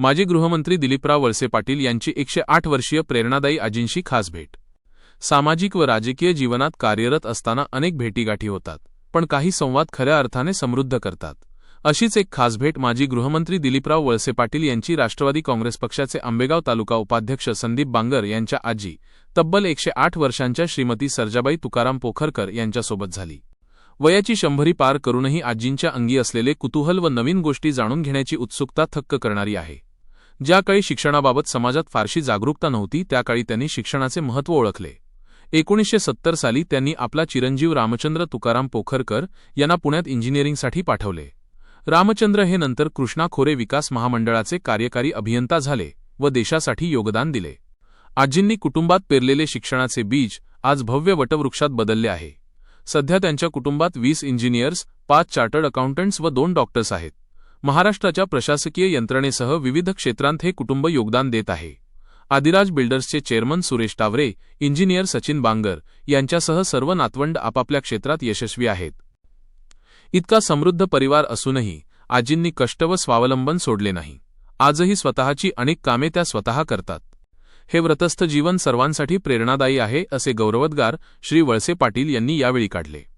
माजी गृहमंत्री दिलीपराव वळसे पाटील यांची एकशे आठ वर्षीय प्रेरणादायी आजींशी खास भेट. सामाजिक व राजकीय जीवनात कार्यरत असताना अनेक भेटीगाठी होतात पण काही संवाद खऱ्या अर्थाने समृद्ध करतात. अशीच एक खास भेट माजी गृहमंत्री दिलीपराव वळसे पाटील यांची राष्ट्रवादी काँग्रेस पक्षाचे आंबेगाव तालुका उपाध्यक्ष संदीप बांगर यांच्या आजी तब्बल एकशे आठ वर्षांच्या श्रीमती सर्जाबाई तुकाराम पोखरकर यांच्यासोबत झाली. वयाची शंभरी पार करूनही आजींच्या अंगी असलेले कुतूहल व नवीन गोष्टी जाणून घेण्याची उत्सुकता थक्क करणारी आहे. ज्या काळी शिक्षणाबाबत समाजात फारशी जागरूकता नव्हती त्या काळी त्यांनी शिक्षणाचे महत्त्व ओळखले. एकोणीसशे सत्तर साली त्यांनी आपला चिरंजीव रामचंद्र तुकाराम पोखरकर यांना पुण्यात इंजिनिअरिंगसाठी पाठवले. रामचंद्र हे नंतर कृष्णा खोरे विकास महामंडळाचे कार्यकारी अभियंता झाले व देशासाठी योगदान दिले. आजींनी कुटुंबात पेरलेले शिक्षणाचे बीज आज भव्य वटवृक्षात बदलले आहे. सध्या त्यांच्या कुटुंबात वीस इंजिनियर्स पाच चार्टर्ड अकाउंटंट्स व दोन डॉक्टर्स आहेत. महाराष्ट्राच्या प्रशासकीय यंत्रणेसह विविध क्षेत्रांत हे कुटुंब योगदान देत आहे. आदिराज बिल्डर्सचे चेअरमन सुरेश टावरे इंजिनियर सचिन बांगर यांच्यासह सर्व नातवंड आपापल्या क्षेत्रात यशस्वी आहेत. इतका समृद्ध परिवार असूनही आजींनी कष्ट व स्वावलंबन सोडले नाही. आजही स्वतःची अनेक कामे त्या स्वतः करतात. हे व्रतस्थ जीवन सर्वांसाठी प्रेरणादायी आहे असे गौरवोद्गार श्री वळसे पाटील यांनी यावेळी काढले.